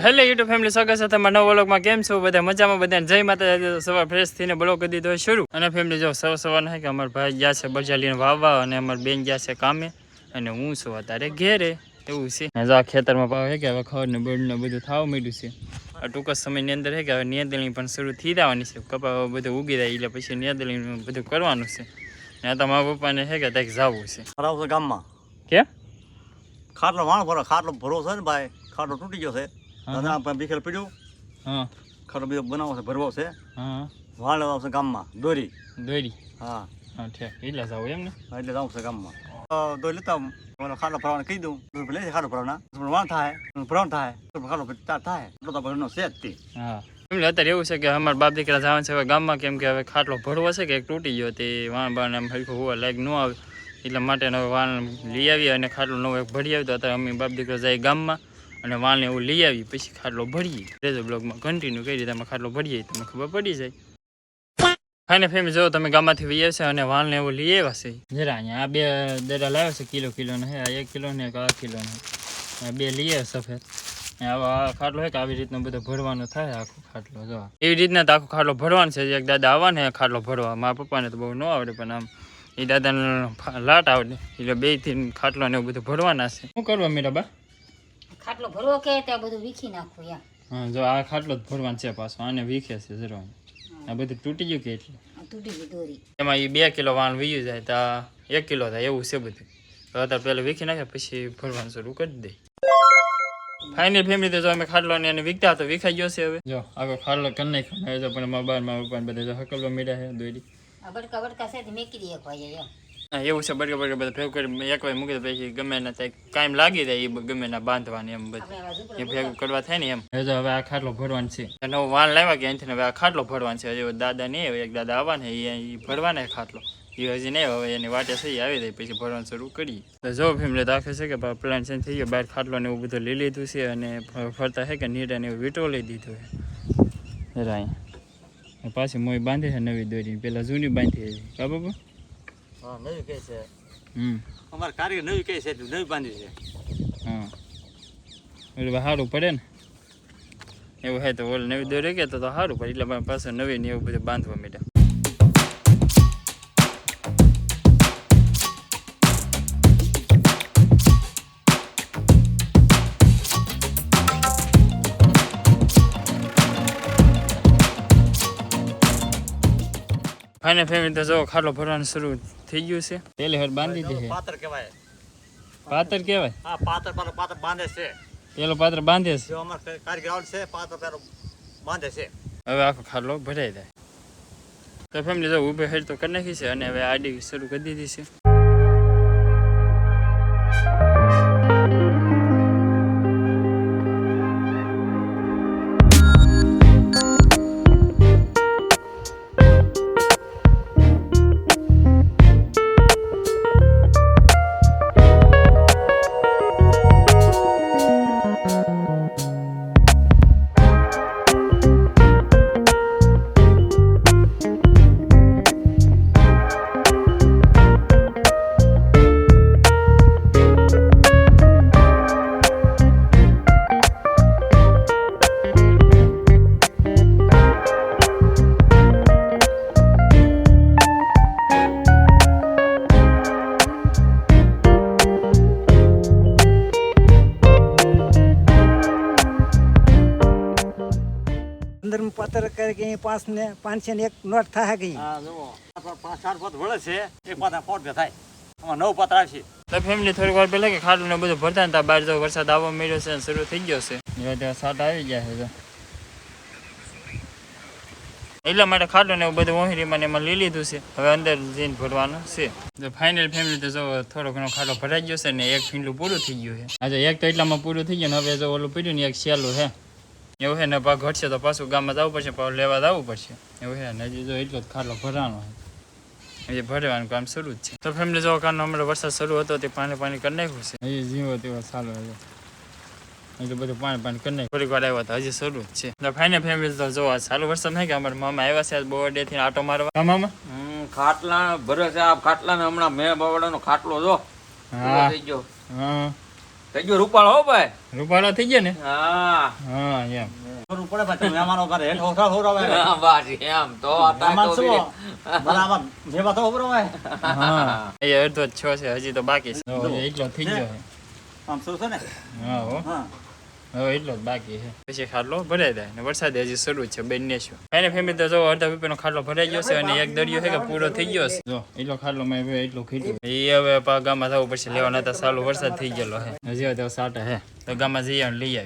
Hello YouTube family સ્વાગત છે તમારા નવા વ્લોગમાં. કેમ છો બધા? મજામાં બધા જય માતા તો સવાર ફ્રેશ થઈને બ્લોગ કરી દીધો શરૂ. અને ફેમિલી જો સવાર સવાર નહીં કે અમારા ભાઈ ગયા છે બજાલીને વાવવા અને અમારા બેન ગયા છે કામે. અને હું છું અત્યારે ઘેરે. એવું છે. જો આ ખેતરમાં પાવ હે કે હવે ખબર ને બળ ને બધું થવા માંડ્યું છે. આ ટૂંક સમયની અંદર છે કે હવે નિયંત્રણી પણ શરૂ થઈ જવાની છે. કપા બધું ઉગી જાય એટલે પછી નિયંત્રણ બધું કરવાનું છે. ને તો મારા પપ્પાને છે કે ત્યાં જવું છે. ગામમાં? કે? ખાટલો વાણ ભરો ખાટલો ભરો છે ને ભાઈ? ખાટલો તૂટી ગયો છે. હા. દાદા આપણે બીખેલ પીડ્યું. હા. ખરો બીજો બનાવો છે ભરવો છે. હા. વાળ આવશે ગામમાં દોરી. દોરી. હા. હા ઠીક એટલે જાવ એમ ને? એટલે જવું છે ગામમાં. દોરી લેતા મને ખાડો ભરવાને કહી દઉં. દોરી લે છે ખાડો ફરવાના વાણ થાય ભરવાનું થાય ખાડો થાય. એટલો તો ભરનો છે જ તે. હા. અત્યારે એવું છે કે અમારા બાપ દીકરા જવાનું છે હવે ગામમાં કેમ કે હવે ખાટલો ભરવો છે કે એક તૂટી ગયો તે વાણ બાણ એમ હરખું હોવા લાયક ન આવે. એટલા માટે હવે વાણ લઈ આવીએ અને ખાટલો નવો એક ભરી આવ્યો તો અત્યારે અમે બાપ દીકરા જાય ગામમાં. અને વાલને એવું લઈ આવી, પછી ખાટલો ભરીએ. રેજો બ્લોગમાં કન્ટિન્યુ કઈ રીતે અમે ખાટલો ભરીએ તમને ખબર પડી જાય. ખાઈને ફેમી જો, તમે ગામમાંથી વહી આવશે અને વાલને એવું લઈ આવ્યા છે. જરા અહીંયા આ બે દડા લાવ્યા છે, કિલો કિલોને હે એક કિલો ને એક આ કિલોનો. આ બે લઈ આવ્યા સફેદ. ને આવા ખાટલો કે આવી રીતનો બધો ભરવાનો થાય, આખો ખાટલો, જો. એવી રીતના તો આખો ખાટલો ભરવાનો છે, એક દાદા આવવાને આ ખાટલો ભરવા. મારા પપ્પાને તો બહુ ન આવડે, પણ આમ એ દાદાને લાટ આવડે. એટલે બેથી ખાટલો ને એવું બધું ભરવાના છે. શું કરવા મીરાબા? ખાટલો ભરવો કે ત્યાં બધું વીખી નાખવું એમ. હા જો આ ખાટલો જ ભરવાનો છે પાછો આને વીખે છે જરા આ બધું તૂટી ગયું કે એટલે? તૂટી ગઈ દોરી. એમાં એ બે કિલો વાણ વીયું જાય તો એક કિલો થાય એવું છે બધું. તો અત્યારે પહેલાં વીખી નાખે પછી ભરવાનું શરૂ કરી દે. ફાઇનલ ફેમિલી તો જો અમે ખાટલો ને એને વીખતા તો વીખાઈ ગયો છે હવે. જો આગળ ખાટલો કરી નાખ્યો હવે પણ મારા બાર મારા પપ્પાને બધા હકલવા મીડા છે દોરી બડકા બડકા છે મેકી દઈએ ભાઈ એમ. એવું છે બરકે બરકે બધા ભેગું કરી એક વાર મૂકી દે પછી ગમે ના થાય કાયમ લાગી જાય એ ગમે ના બાંધવાની એમ બધું. એ ભેગું કરવા થાય ને એમ. હજુ હવે આ ખાટલો ભરવાનો છે. નવો વાન લાવ્યા કે અહીંથી હવે આ ખાટલો ભરવાનો છે. હજી દાદા નહીં આવે એક દાદા આવવાને એ ભરવાના ખાટલો. એ હજી નહીં હવે એની વાટે થઈ આવી જાય પછી ભરવાનું શરૂ કરીએ. તો જો ફેમિલી દાખલ છે કે પ્લાન ચેન્જ થઈ ગયો બહાર ખાટલો ને એવું બધું લઈ લીધું છે અને ફરતા છે કે નીડા ને એવું વીટો લઈ દીધું છે રાય પાછી મોઈ બાંધી છે નવી દોરી પેલા જૂની બાંધી હતી કા બાબા? હા નવી કહે છે? હમ. અમારે કારીગર નવી કહે છે નવી બાંધી છે. હા. એટલે સારું પડે ને. એવું હોય તો ઓલ નવી દોરી કે તો તો સારું પડે. એટલે મારા પાસે નવી ને એવું બધું બાંધવા માંડ્યા. ફાઇનલ ફેમિલી તો જો ખાટલો ભરવાનું શરૂ થઈ ગયું છે. પેલી હર બાંધી દીધી પાતર કહેવાય. પાતર કહેવાય? હા પાતર પાત્ર પાતર બાંધે છે. પેલો પાત્ર બાંધે છે. જો અમાર કારીગર આવડે છે પાતર પેલો બાંધે છે. હવે આખો ખાટલો ભરાઈ જાય. તો ફેમિલી જો ઊભે હેડ તો કરી નાખી છે અને હવે આડી શરૂ કરી દીધી છે. અંદર પત્ર કરે કે પાંચ ને પાંચસો ને એક નોટ થાય કે હા ચાર પદ વળે છે. એક પાછા પોટ બે થાય. આમાં નવ પાત્ર આવશે તો ફેમિલી થોડીક વાર પહેલાં કે ખાડું ને બધું ભરતા ને બહાર જો વરસાદ આવવા મળ્યો છે અને શરૂ થઈ ગયો છે. ત્યાં સાટ આવી ગયા છે એટલા માટે ખાટલું ને એવું બધું ઓહરીમાં એમાં લઈ લીધું છે. હવે અંદર જઈને ભરવાનું છે. તો ફાઇનલ ફેમિલી તો જો થોડો ઘણો ખાટલો ભરાઈ ગયો છે ને એક ફીંડલું પૂરું થઈ ગયું છે. આજે એક તો એટલામાં પૂરું થઈ ગયું ને હવે જો ઓલું પડ્યું ને એક સહેલું છે. એવું છે ને ભાવ ઘટશે તો પાછું ગામમાં જવું પડશે ભાવ લેવા જવું પડશે. એવું છે ને હજી જો એટલો જ ખાટલો છે. હજી ભરવાનું કામ શરૂ જ છે. તો ફેમિલી જો કારનો હમણાં વરસાદ શરૂ હતો તે પાણી પાણી કરી નાખ્યું છે. હજી જીવો તેવો ચાલુ હતો હજી બધું પાણી પાણી કરી નાખ્યું. થોડીક વાર આવ્યા હતા હજી શરૂ જ છે. તો ફાઇનલ ફેમિલી તો જોવા ચાલુ વરસાદ નહીં કે અમારા મામા આવ્યા છે આજ ડે થી આટો મારવા. મામા? ખાટલા ભરે છે આ ખાટલા ને હમણાં મેં બાવડાનો ખાટલો જો હા. થઈ ગયો. હા. થઈ ગયો રૂપાળો હો ભાઈ? રૂપાળો થઈ ગયા ને? હા. હા એમ. પડે ભાઈ તમે મહેમાનો ઘરે હેઠ હોઠા હોરાવે હા, બારી એમ તો મહેમાન તો શું બરાબર જેવા તો હોરાવે હા. એ અડધો છો છે હજી તો બાકી છે. એટલો થઈ ગયો આમ શું છે ને? હા હો. હા. હવે એટલો જ બાકી છે. પછી ખાટલો ભરાઈ જાય ને વરસાદ હજી શરૂ છે બંને શું એને ફેમિલી તો જો અડધા પીપાનો ખાટલો ભરાઈ ગયો છે અને એક દરિયો છે કે પૂરો થઈ ગયો છે. જો એટલો ખાટલો મેં હવે એટલું ખીટું એ હવે ગામમાં થવું પછી લેવા નતા સારું વરસાદ થઈ ગયેલો છે. હજી હવે સાટા હે તો ગામમાં જઈએ અને લઈ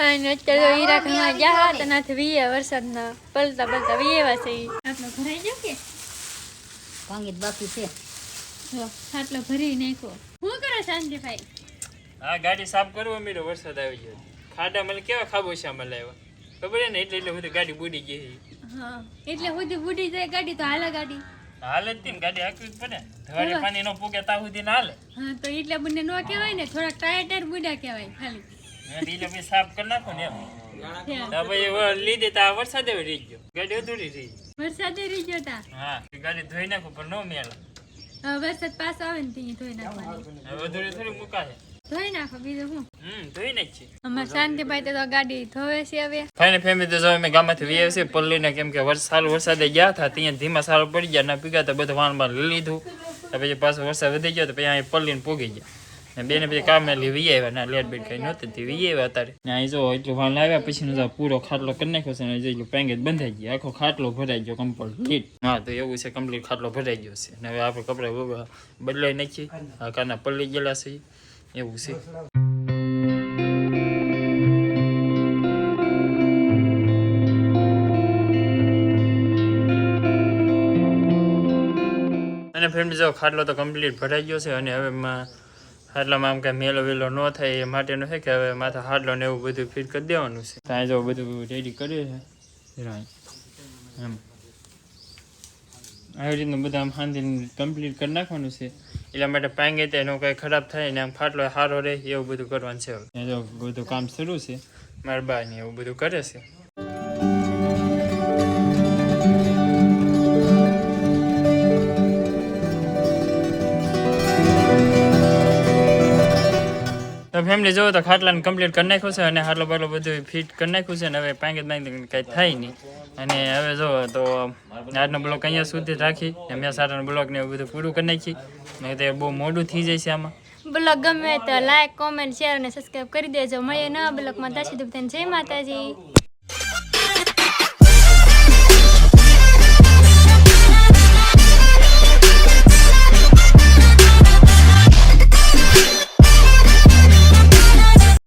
આવી અત્યારે હીરા ઘરમાં ગયા હતા નાથી વીએ વરસાદના પલતા પલતા વીએ છે આટલો ભરાઈ ગયો કે? ભાંગી બાકી છે. જો આટલો ભરી નાખ્યો. શું કરો શાંતિભાઈ? હા ગાડી સાફ કરવો મીરો વરસાદ આવી ગયો. ખાડા મને કેવા ખાબોશા મળે આવ્યા ખબર ને એટલે એટલે સુધી ગાડી બુડી ગઈ હા એટલે સુધી બુડી જાય ગાડી તો હાલા ગાડી. હાલે જ ને ગાડી હાંકવી જ પડે. ધવાડી પાણી નો પૂગે તા સુધી ના હાલે. હા તો એટલે બંને નો કહેવાય ને થોડાક ટાયર ટાયર બુડા કહેવાય ખાલી. એટલે એટલે સાફ કરી નાખો ને એમ. વ- લીધી તા વરસાદ રહી ગયો. ગાડી અધૂરી રહી. વરસાદે રહી ગયો તા. હા ગાડી ધોઈ નાખું પણ નો મેળ વરસાદ પાછો આવે ને ત્યાં ધોઈ નાખવાની. અધૂરી થોડી મુકાશે. ધોઈ નાખો બીજું શું? હમ ધોઈ નાખી અમારે શાંતિભાઈ તો ગાડી ધોવે છે હવે. ફાઈને ફેમિલી તો જો અમે ગામમાંથી વી છે પલ્લીને કેમ કે વરસાદ વરસાદે ગયા હતા ત્યાં ધીમા સારું પડી ગયા ના પીગા તો બધું બાણ લઈ લીધું. તો પછી પાછો વરસાદ વધી ગયો તો પછી અહીં પલ્લીને પૂગી ગયા. ને બેને પછી કામે લઈ વી આવ્યા ના લેટ બેટ કઈ નહોતી તે વી આવ્યા અત્યારે. ને અહીં જો એટલું વાન લાવ્યા પછી પૂરો ખાટલો કરી નાખ્યો છે ને જો પેંગે જ બંધાઈ ગયો આખો ખાટલો ભરાઈ ગયો કમ્પ્લીટ હા તો એવું છે કમ્પ્લીટ ખાટલો ભરાઈ ગયો છે. ને હવે આપણે કપડા બદલાઈ નાખીએ. આ કારના પલ્લી ગયેલા છે. એવું છે અને ફ્રેન્ડ જો ખાટલો તો કમ્પ્લીટ ભરાઈ ગયો છે અને હવે ખાટલામાં આમ કાંઈ મેલો વેલો ન થાય એ માટેનું છે કે હવે માથા ખાટલો ને એવું બધું ફિટ કરી દેવાનું છે. ત્યાં જો બધું રેડી કર્યું છે. એમ. આવી રીતનું બધા આમ શાંતિ કમ્પ્લીટ કરી નાખવાનું છે. એટલા માટે પાંગે તો એનો કંઈ ખરાબ થાય ને આમ ખાટલો સારો રહે એવું બધું કરવાનું છે બધું કામ શરૂ છે. મારા બા ને એવું બધું કરે છે. ફેમિલી જોવો તો ખાટલાને કમ્પ્લીટ કરી નાખ્યું છે અને હાટલો બાટલો બધું ફિટ કરી નાખ્યું છે અને હવે પાંગે પાંગે કાંઈ થાય નહીં. અને હવે જો તો આજનો બ્લોક અહીંયા સુધી રાખી. મેં સારાનો બ્લોક ને એવું બધું પૂરું કરી નાખી. નહીં તો બહુ મોડું થઈ જાય છે આમાં. બ્લોગ ગમે તો લાઈક કોમેન્ટ શેર અને સબસ્ક્રાઈબ કરી દેજો. મળીએ નવા બ્લોગમાં દર્શી બધાને જય માતાજી.